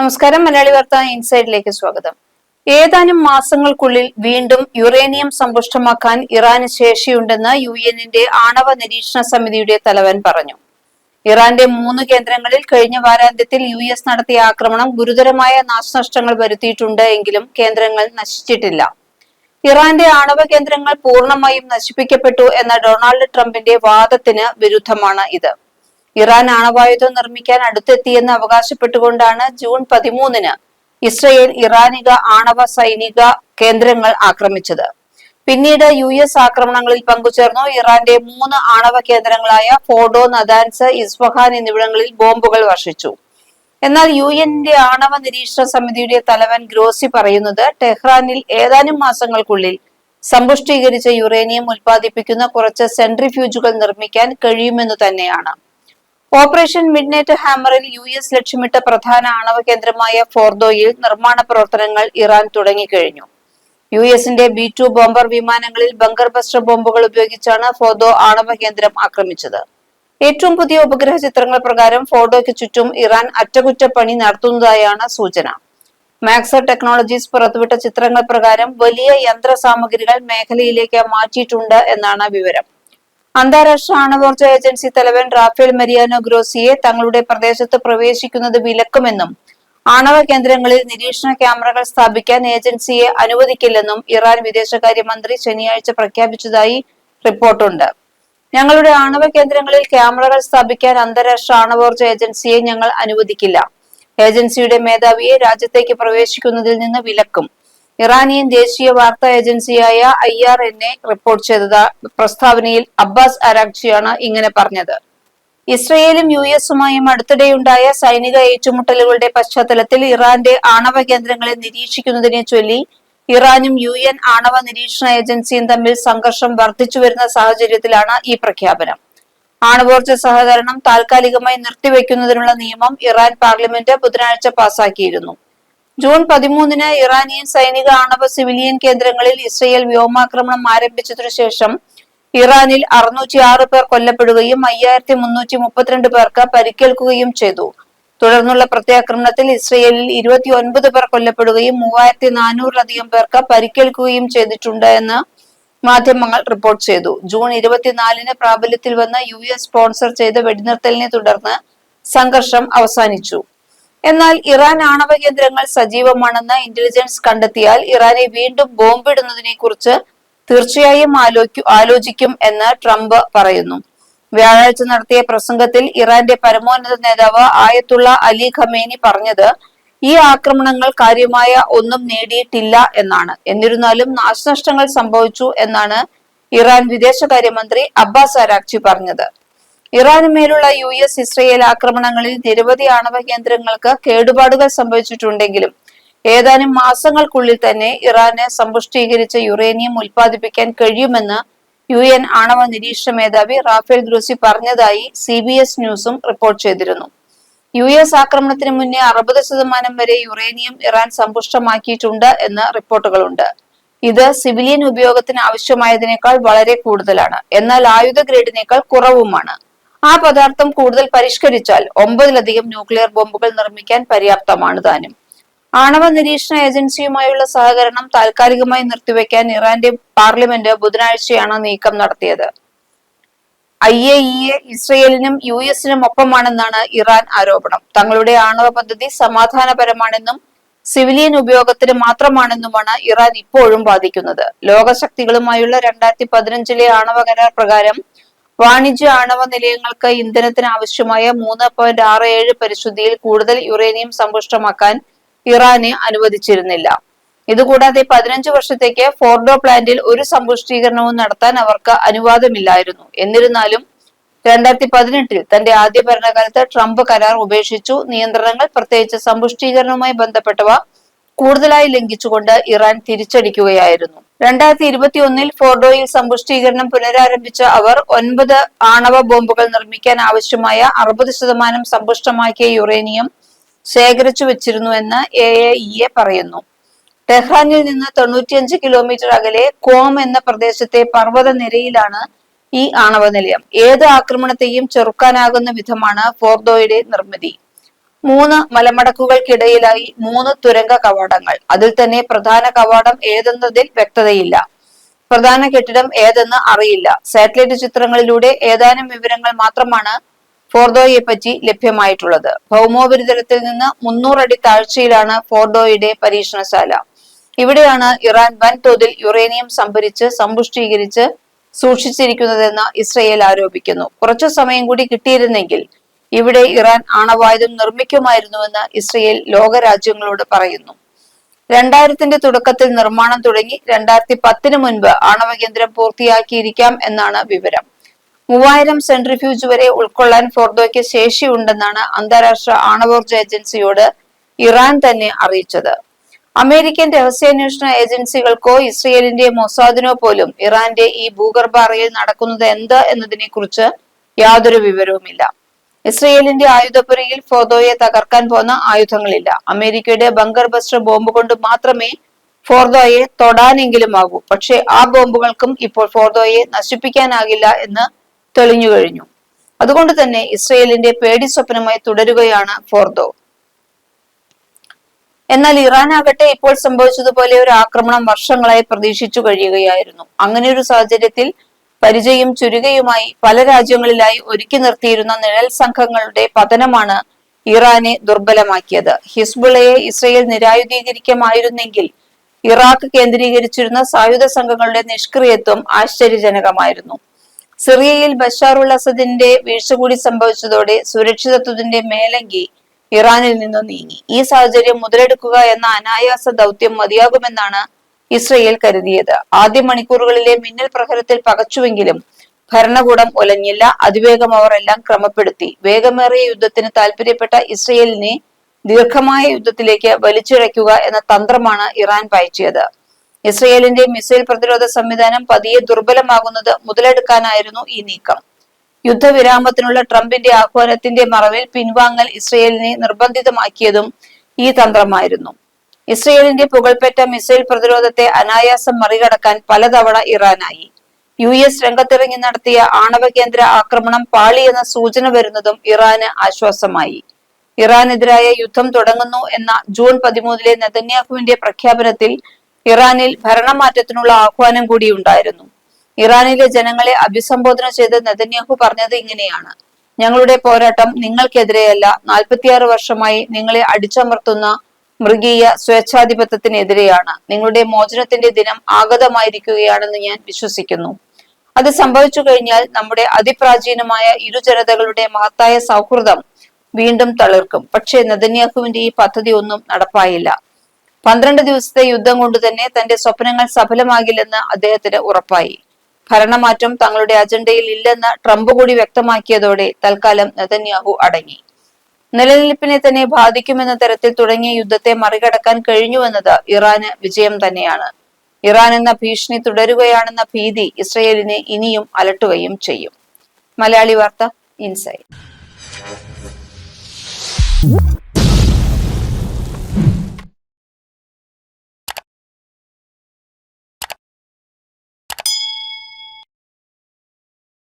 നമസ്കാരം. മലയാളി വാർത്ത ഇൻസൈഡിലേക്ക് സ്വാഗതം. ഏതാനും മാസങ്ങൾക്കുള്ളിൽ വീണ്ടും യുറേനിയം സമ്പുഷ്ടമാക്കാൻ ഇറാന് ശേഷിയുണ്ടെന്ന് യു എന്നിന്റെ ആണവ നിരീക്ഷണ സമിതിയുടെ തലവൻ പറഞ്ഞു. ഇറാന്റെ മൂന്ന് കേന്ദ്രങ്ങളിൽ കഴിഞ്ഞ വാരാന്ത്യത്തിൽ യു എസ് നടത്തിയ ആക്രമണം ഗുരുതരമായ നാശനഷ്ടങ്ങൾ വരുത്തിയിട്ടുണ്ട് എങ്കിലും കേന്ദ്രങ്ങൾ നശിച്ചിട്ടില്ല. ഇറാന്റെ ആണവ കേന്ദ്രങ്ങൾ പൂർണമായും നശിപ്പിക്കപ്പെട്ടു എന്ന ഡൊണാൾഡ് ട്രംപിന്റെ വാദത്തിന് വിരുദ്ധമാണ് ഇത്. ഇറാൻ ആണവായുധം നിർമ്മിക്കാൻ അടുത്തെത്തിയെന്ന് അവകാശപ്പെട്ടുകൊണ്ടാണ് ജൂൺ പതിമൂന്നിന് ഇസ്രയേൽ ഇറാനിക ആണവ സൈനിക കേന്ദ്രങ്ങൾ ആക്രമിച്ചത്. പിന്നീട് യു എസ് ആക്രമണങ്ങളിൽ പങ്കുചേർന്നു. ഇറാന്റെ മൂന്ന് ആണവ കേന്ദ്രങ്ങളായ ഫോഡോ നദാൻസ് ഇസ്ഫഹാൻ എന്നിവിടങ്ങളിൽ ബോംബുകൾ വർഷിച്ചു. എന്നാൽ യു എന്നിന്റെ ആണവ നിരീക്ഷണ സമിതിയുടെ തലവൻ ഗ്രോസി പറയുന്നത് ടെഹ്റാനിൽ ഏതാനും മാസങ്ങൾക്കുള്ളിൽ സമ്പുഷ്ടീകരിച്ച യുറേനിയം ഉൽപ്പാദിപ്പിക്കുന്ന കുറച്ച് സെൻട്രിഫ്യൂജുകൾ നിർമ്മിക്കാൻ കഴിയുമെന്ന് തന്നെയാണ്. ഓപ്പറേഷൻ മിഡ്നൈറ്റ് ഹാമറിൽ യു എസ് ലക്ഷ്യമിട്ട പ്രധാന ആണവ കേന്ദ്രമായ ഫോർദോയിൽ നിർമ്മാണ പ്രവർത്തനങ്ങൾ ഇറാൻ തുടങ്ങിക്കഴിഞ്ഞു. യു എസിന്റെ ബി ടു ബോംബർ വിമാനങ്ങളിൽ ബങ്കർ ബസ്റ്റർ ബോംബുകൾ ഉപയോഗിച്ചാണ് ഫോർദോ ആണവ കേന്ദ്രം ആക്രമിച്ചത്. ഏറ്റവും പുതിയ ഉപഗ്രഹ ചിത്രങ്ങൾ പ്രകാരം ഫോർഡോയ്ക്ക് ചുറ്റും ഇറാൻ അറ്റകുറ്റപ്പണി നടത്തുന്നതായാണ് സൂചന. മാക്സർ ടെക്നോളജീസ് പുറത്തുവിട്ട ചിത്രങ്ങൾ പ്രകാരം വലിയ യന്ത്ര സാമഗ്രികൾ മേഖലയിലേക്ക് മാറ്റിയിട്ടുണ്ട് എന്നാണ് വിവരം. അന്താരാഷ്ട്ര ആണവോർജ ഏജൻസി തലവൻ റാഫേൽ മരിയാനോ ഗ്രോസിയെ തങ്ങളുടെ പ്രദേശത്ത് പ്രവേശിക്കുന്നത് വിലക്കുമെന്നും ആണവ കേന്ദ്രങ്ങളിൽ നിരീക്ഷണ ക്യാമറകൾ സ്ഥാപിക്കാൻ ഏജൻസിയെ അനുവദിക്കില്ലെന്നും ഇറാൻ വിദേശകാര്യമന്ത്രി ശനിയാഴ്ച പ്രഖ്യാപിച്ചതായി റിപ്പോർട്ടുണ്ട്. ഞങ്ങളുടെ ആണവ കേന്ദ്രങ്ങളിൽ ക്യാമറകൾ സ്ഥാപിക്കാൻ അന്താരാഷ്ട്ര ആണവോർജ ഏജൻസിയെ ഞങ്ങൾ അനുവദിക്കില്ല. ഏജൻസിയുടെ മേധാവിയെ രാജ്യത്തേക്ക് പ്രവേശിക്കുന്നതിൽ നിന്ന് വിലക്കും. ഇറാനിയൻ ദേശീയ വാർത്താ ഏജൻസിയായ I R N A report ചെയ്തത് പ്രസ്താവനയിൽ അബ്ബാസ് അരാക്ഷിയാണ് ഇങ്ങനെ പറഞ്ഞത്. ഇസ്രയേലും യു എസുമായും അടുത്തിടെയുണ്ടായ സൈനിക ഏറ്റുമുട്ടലുകളുടെ പശ്ചാത്തലത്തിൽ ഇറാന്റെ ആണവ കേന്ദ്രങ്ങളെ നിരീക്ഷിക്കുന്നതിനെ ചൊല്ലി ഇറാനും യു എൻ ആണവ നിരീക്ഷണ ഏജൻസിയും തമ്മിൽ സംഘർഷം വർദ്ധിച്ചു വരുന്ന സാഹചര്യത്തിലാണ് ഈ പ്രഖ്യാപനം. ആണവോർജ സഹകരണം താൽക്കാലികമായി നിർത്തിവെക്കുന്നതിനുള്ള നിയമം ഇറാൻ പാർലമെന്റ് ബുധനാഴ്ച പാസാക്കിയിരുന്നു. ജൂൺ പതിമൂന്നിന് ഇറാനിയൻ സൈനിക ആണവ സിവിലിയൻ കേന്ദ്രങ്ങളിൽ ഇസ്രയേൽ വ്യോമാക്രമണം ആരംഭിച്ചതിനു ശേഷം ഇറാനിൽ അറുന്നൂറ്റി ആറ് പേർ കൊല്ലപ്പെടുകയും അയ്യായിരത്തി മുന്നൂറ്റി മുപ്പത്തിരണ്ട് പേർക്ക് പരിക്കേൽക്കുകയും ചെയ്തു. തുടർന്നുള്ള പ്രത്യാക്രമണത്തിൽ ഇസ്രയേലിൽ ഇരുപത്തി ഒൻപത് പേർ കൊല്ലപ്പെടുകയും മൂവായിരത്തി നാനൂറിലധികം പേർക്ക് പരിക്കേൽക്കുകയും ചെയ്തിട്ടുണ്ട് എന്ന് മാധ്യമങ്ങൾ റിപ്പോർട്ട് ചെയ്തു. ജൂൺ ഇരുപത്തിനാലിന് പ്രാബല്യത്തിൽ വന്ന യു എസ് സ്പോൺസർ ചെയ്ത വെടിനിർത്തലിനെ തുടർന്ന് സംഘർഷം അവസാനിച്ചു. എന്നാൽ ഇറാൻ ആണവ കേന്ദ്രങ്ങൾ സജീവമാണെന്ന് ഇന്റലിജൻസ് കണ്ടെത്തിയാൽ ഇറാനെ വീണ്ടും ബോംബിടുന്നതിനെ കുറിച്ച് തീർച്ചയായും ആലോചിക്കും ആലോചിക്കും എന്ന് ട്രംപ് പറയുന്നു. വ്യാഴാഴ്ച നടത്തിയ പ്രസംഗത്തിൽ ഇറാന്റെ പരമോന്നത നേതാവ് ആയത്തുള്ള അലി ഖമേനി പറഞ്ഞത് ഈ ആക്രമണങ്ങൾ കാര്യമായ ഒന്നും നേടിയിട്ടില്ല എന്നാണ്. എന്നിരുന്നാലും നാശനഷ്ടങ്ങൾ സംഭവിച്ചു എന്നാണ് ഇറാൻ വിദേശകാര്യമന്ത്രി അബ്ബാസ് അരാക്ചി പറഞ്ഞത്. ഇറാന് മേലുള്ള യു എസ് ഇസ്രയേൽ ആക്രമണങ്ങളിൽ നിരവധി ആണവ കേന്ദ്രങ്ങൾക്ക് കേടുപാടുകൾ സംഭവിച്ചിട്ടുണ്ടെങ്കിലും ഏതാനും മാസങ്ങൾക്കുള്ളിൽ തന്നെ ഇറാന് സമ്പുഷ്ടീകരിച്ച യുറേനിയം ഉൽപ്പാദിപ്പിക്കാൻ കഴിയുമെന്ന് യു എൻ ആണവ നിരീക്ഷണ മേധാവി റാഫേൽ ഗ്രൂസി പറഞ്ഞതായി സി ബി എസ് ന്യൂസും റിപ്പോർട്ട് ചെയ്തിരുന്നു. യു എസ് ആക്രമണത്തിന് മുന്നേ അറുപത് ശതമാനം വരെ യുറേനിയം ഇറാൻ സമ്പുഷ്ടമാക്കിയിട്ടുണ്ട് എന്ന് റിപ്പോർട്ടുകളുണ്ട്. ഇത് സിവിലിയൻ ഉപയോഗത്തിന് ആവശ്യമായതിനേക്കാൾ വളരെ കൂടുതലാണ്. എന്നാൽ ആയുധ ഗ്രേഡിനേക്കാൾ കുറവുമാണ്. ആ പദാർത്ഥം കൂടുതൽ പരിഷ്കരിച്ചാൽ ഒമ്പതിലധികം ന്യൂക്ലിയർ ബോംബുകൾ നിർമ്മിക്കാൻ പര്യാപ്തമാണ് താനും. ആണവ നിരീക്ഷണ ഏജൻസിയുമായുള്ള സഹകരണം താൽക്കാലികമായി നിർത്തിവെക്കാൻ ഇറാന്റെ പാർലമെന്റ് ബുധനാഴ്ചയാണ് നീക്കം നടത്തിയത്. ഐ എ ഇ എ ഇസ്രയേലിനും യു എസിനും ഒപ്പമാണെന്നാണ് ഇറാൻ ആരോപണം. തങ്ങളുടെ ആണവ പദ്ധതി സമാധാനപരമാണെന്നും സിവിലിയൻ ഉപയോഗത്തിന് മാത്രമാണെന്നുമാണ് ഇറാൻ ഇപ്പോഴും വാദിക്കുന്നത്. ലോകശക്തികളുമായുള്ള രണ്ടായിരത്തി പതിനഞ്ചിലെ ആണവ കരാർ പ്രകാരം വാണിജ്യ ആണവ നിലയങ്ങൾക്ക് ഇന്ധനത്തിന് ആവശ്യമായ മൂന്ന് പോയിന്റ് ആറ് ഏഴ് പരിശുദ്ധിയിൽ കൂടുതൽ യുറേനിയം സമ്പുഷ്ടമാക്കാൻ ഇറാന് അനുവദിച്ചിരുന്നില്ല. ഇതുകൂടാതെ പതിനഞ്ച് വർഷത്തേക്ക് ഫോർഡോ പ്ലാന്റിൽ ഒരു സമ്പുഷ്ടീകരണവും നടത്താൻ അവർക്ക് അനുവാദമില്ലായിരുന്നു. എന്നിരുന്നാലും രണ്ടായിരത്തി പതിനെട്ടിൽ തന്റെ ആദ്യ ഭരണകാലത്ത് ട്രംപ് കരാർ ഉപേക്ഷിച്ചു. നിയന്ത്രണങ്ങൾ പ്രത്യേകിച്ച് സമ്പുഷ്ടീകരണവുമായി ബന്ധപ്പെട്ടവ കൂടുതലായി ലംഘിച്ചുകൊണ്ട് ഇറാൻ തിരിച്ചടിക്കുകയായിരുന്നു. രണ്ടായിരത്തി ഇരുപത്തി ഒന്നിൽ ഫോർഡോയിൽ സമ്പുഷ്ടീകരണം പുനരാരംഭിച്ച അവർ ഒൻപത് ആണവ ബോംബുകൾ നിർമ്മിക്കാൻ ആവശ്യമായ അറുപത് ശതമാനം സമ്പുഷ്ടമാക്കിയ യുറേനിയം ശേഖരിച്ചു വെച്ചിരുന്നു എന്ന് എ എ ഇ എ പറയുന്നു. ടെഹ്റാനിൽ നിന്ന് തൊണ്ണൂറ്റിയഞ്ച് കിലോമീറ്റർ അകലെ കോം എന്ന പ്രദേശത്തെ പർവത നിരയിലാണ് ഈ ആണവ നിലയം. ഏത് ആക്രമണത്തെയും ചെറുക്കാനാകുന്ന വിധമാണ് ഫോർദോയുടെ നിർമ്മിതി. മൂന്ന് മലമടക്കുകൾക്കിടയിലായി മൂന്ന് തുരങ്ക കവാടങ്ങൾ. അതിൽ തന്നെ പ്രധാന കവാടം ഏതെന്നതിൽ വ്യക്തതയില്ല. പ്രധാന കെട്ടിടം ഏതെന്ന് അറിയില്ല. സാറ്റലൈറ്റ് ചിത്രങ്ങളിലൂടെ ഏതാനും വിവരങ്ങൾ മാത്രമാണ് ഫോർഡോയെ പറ്റി ലഭ്യമായിട്ടുള്ളത്. ഭൗമോപരിതലത്തിൽ നിന്ന് മുന്നൂറടി താഴ്ചയിലാണ് ഫോർഡോയുടെ പരീക്ഷണശാല. ഇവിടെയാണ് ഇറാൻ വൻതോതിൽ യുറേനിയം സംഭരിച്ച് സമ്പുഷ്ടീകരിച്ച് സൂക്ഷിച്ചിരിക്കുന്നതെന്ന് ഇസ്രയേൽ ആരോപിക്കുന്നു. കുറച്ചു സമയം കൂടി കിട്ടിയിരുന്നെങ്കിൽ ഇവിടെ ഇറാൻ ആണവായുധം നിർമ്മിക്കുമായിരുന്നുവെന്ന് ഇസ്രയേൽ ലോകരാജ്യങ്ങളോട് പറയുന്നു. രണ്ടായിരത്തിന്റെ തുടക്കത്തിൽ നിർമ്മാണം തുടങ്ങി രണ്ടായിരത്തി പത്തിന് മുൻപ് ആണവ കേന്ദ്രം പൂർത്തിയാക്കിയിരിക്കാം എന്നാണ് വിവരം. മൂവായിരം സെൻട്രിഫ്യൂജ് വരെ ഉൾക്കൊള്ളാൻ ഫോർദോയ്ക്ക് ശേഷിയുണ്ടെന്നാണ് അന്താരാഷ്ട്ര ആണവോർജ ഏജൻസിയോട് ഇറാൻ തന്നെ അറിയിച്ചത്. അമേരിക്കൻ രഹസ്യാന്വേഷണ ഏജൻസികൾക്കോ ഇസ്രയേലിന്റെ മൊസാദിനോ പോലും ഇറാന്റെ ഈ ഭൂഗർഭ അറയിൽ നടക്കുന്നത് എന്ത് എന്നതിനെ കുറിച്ച് യാതൊരു വിവരവുമില്ല. ഇസ്രയേലിന്റെ ആയുധപ്പുരയിൽ ഫോർദോയെ തകർക്കാൻ പോന്ന ആയുധങ്ങളില്ല. അമേരിക്കയുടെ ബങ്കർ ബസ്റ്റർ ബോംബ് കൊണ്ട് മാത്രമേ ഫോർദോയെ തൊടാനെങ്കിലും ആകൂ പക്ഷേ ആ ബോംബുകൾക്കും ഇപ്പോൾ ഫോർദോയെ നശിപ്പിക്കാനാകില്ല എന്ന് തെളിഞ്ഞു കഴിഞ്ഞു. അതുകൊണ്ട് തന്നെ ഇസ്രയേലിന്റെ പേടി സ്വപ്നമായി തുടരുകയാണ് ഫോർദോ. എന്നാൽ ഇറാൻ ആകട്ടെ ഇപ്പോൾ സംഭവിച്ചതുപോലെ ഒരു ആക്രമണം വർഷങ്ങളായി പ്രതീക്ഷിച്ചു കഴിയുകയായിരുന്നു. അങ്ങനെ ഒരു സാഹചര്യത്തിൽ പരിചയം ചുരുകയുമായി പല രാജ്യങ്ങളിലായി ഒരുക്കി നിർത്തിയിരുന്ന നിഴൽ സംഘങ്ങളുടെ പതനമാണ് ഇറാനെ ദുർബലമാക്കിയത്. ഹിസ്ബുളയെ ഇസ്രയേൽ നിരായുധീകരിക്കുമായിരുന്നെങ്കിൽ ഇറാഖ് കേന്ദ്രീകരിച്ചിരുന്ന സായുധ സംഘങ്ങളുടെ നിഷ്ക്രിയത്വം ആശ്ചര്യജനകമായിരുന്നു. സിറിയയിൽ ബഷാർ ബഷാറുൽ അസദിന്റെ വീഴ്ച കൂടി സംഭവിച്ചതോടെ സുരക്ഷിതത്വത്തിന്റെ മേലങ്കി ഇറാനിൽ നിന്നും നീങ്ങി. ഈ സാഹചര്യം മുതലെടുക്കുക എന്ന അനായാസ ദൗത്യം മതിയാകുമെന്നാണ് ഇസ്രയേൽ കരുതിയത്. ആദ്യ മണിക്കൂറുകളിലെ മിന്നൽ പ്രഹരത്തിൽ പകച്ചുവെങ്കിലും ഭരണകൂടം ഒലഞ്ഞില്ല. അതിവേഗം അവർ എല്ലാം ക്രമപ്പെടുത്തി. വേഗമേറിയ യുദ്ധത്തിന് താല്പര്യപ്പെട്ട ഇസ്രയേലിനെ ദീർഘമായ യുദ്ധത്തിലേക്ക് വലിച്ചിഴയ്ക്കുക എന്ന തന്ത്രമാണ് ഇറാൻ പയച്ചത് ഇസ്രയേലിന്റെ മിസൈൽ പ്രതിരോധ സംവിധാനം പതിയെ ദുർബലമാകുന്നത് മുതലെടുക്കാനായിരുന്നു ഈ നീക്കം. യുദ്ധവിരാമത്തിനുള്ള ട്രംപിന്റെ ആഹ്വാനത്തിന്റെ മറവിൽ പിൻവാങ്ങൽ ഇസ്രയേലിനെ നിർബന്ധിതമാക്കിയതും ഈ തന്ത്രമായിരുന്നു. ഇസ്രയേലിന്റെ പുകൾപെറ്റ മിസൈൽ പ്രതിരോധത്തെ അനായാസം മറികടക്കാൻ പലതവണ ഇറാനായി. യു എസ് രംഗത്തിറങ്ങി നടത്തിയ ആണവ കേന്ദ്ര ആക്രമണം പാളി എന്ന സൂചന വരുന്നതും ഇറാന് ആശ്വാസമായി. ഇറാനെതിരായ യുദ്ധം തുടങ്ങുന്നു എന്ന ജൂൺ പതിമൂന്നിലെ നെതന്യാഹുവിന്റെ പ്രഖ്യാപനത്തിൽ ഇറാനിൽ ഭരണമാറ്റത്തിനുള്ള ആഹ്വാനം കൂടിയുണ്ടായിരുന്നു ഇറാനിലെ ജനങ്ങളെ അഭിസംബോധന ചെയ്ത് നെതന്യാഹു പറഞ്ഞത് ഇങ്ങനെയാണ്. ഞങ്ങളുടെ പോരാട്ടം നിങ്ങൾക്കെതിരെയല്ല. നാൽപ്പത്തിയാറ് വർഷമായി നിങ്ങളെ അടിച്ചമർത്തുന്ന മൃഗീയ സ്വേച്ഛാധിപത്യത്തിനെതിരെയാണ്. നിങ്ങളുടെ മോചനത്തിന്റെ ദിനം ആഗതമായിരിക്കുകയാണെന്ന് ഞാൻ വിശ്വസിക്കുന്നു. അത് സംഭവിച്ചു കഴിഞ്ഞാൽ നമ്മുടെ അതിപ്രാചീനമായ ഇരു ജനതകളുടെ മഹത്തായ സൗഹൃദം വീണ്ടും തളിർക്കും. പക്ഷേ നദന്യാഹുവിന്റെ ഈ പദ്ധതി ഒന്നും നടപ്പായില്ല. പന്ത്രണ്ട് ദിവസത്തെ യുദ്ധം കൊണ്ട് തന്നെ തന്റെ സ്വപ്നങ്ങൾ സഫലമാകില്ലെന്ന് അദ്ദേഹത്തിന് ഉറപ്പായി. ഭരണമാറ്റം തങ്ങളുടെ അജണ്ടയിൽ ഇല്ലെന്ന് ട്രംപ് കൂടി വ്യക്തമാക്കിയതോടെ തൽക്കാലം നെതന്യാഹു അടങ്ങി. നിലനിൽപ്പിനെ തന്നെ ബാധിക്കുമെന്ന തരത്തിൽ തുടങ്ങിയ യുദ്ധത്തെ മറികടക്കാൻ കഴിഞ്ഞുവെന്നത് ഇറാന് വിജയം തന്നെയാണ്. ഇറാൻ എന്ന ഭീഷണി തുടരുകയാണെന്ന ഭീതി ഇസ്രയേലിനെ ഇനിയും അലട്ടുകയും ചെയ്യും. മലയാളി വാർത്ത ഇൻസൈഡ്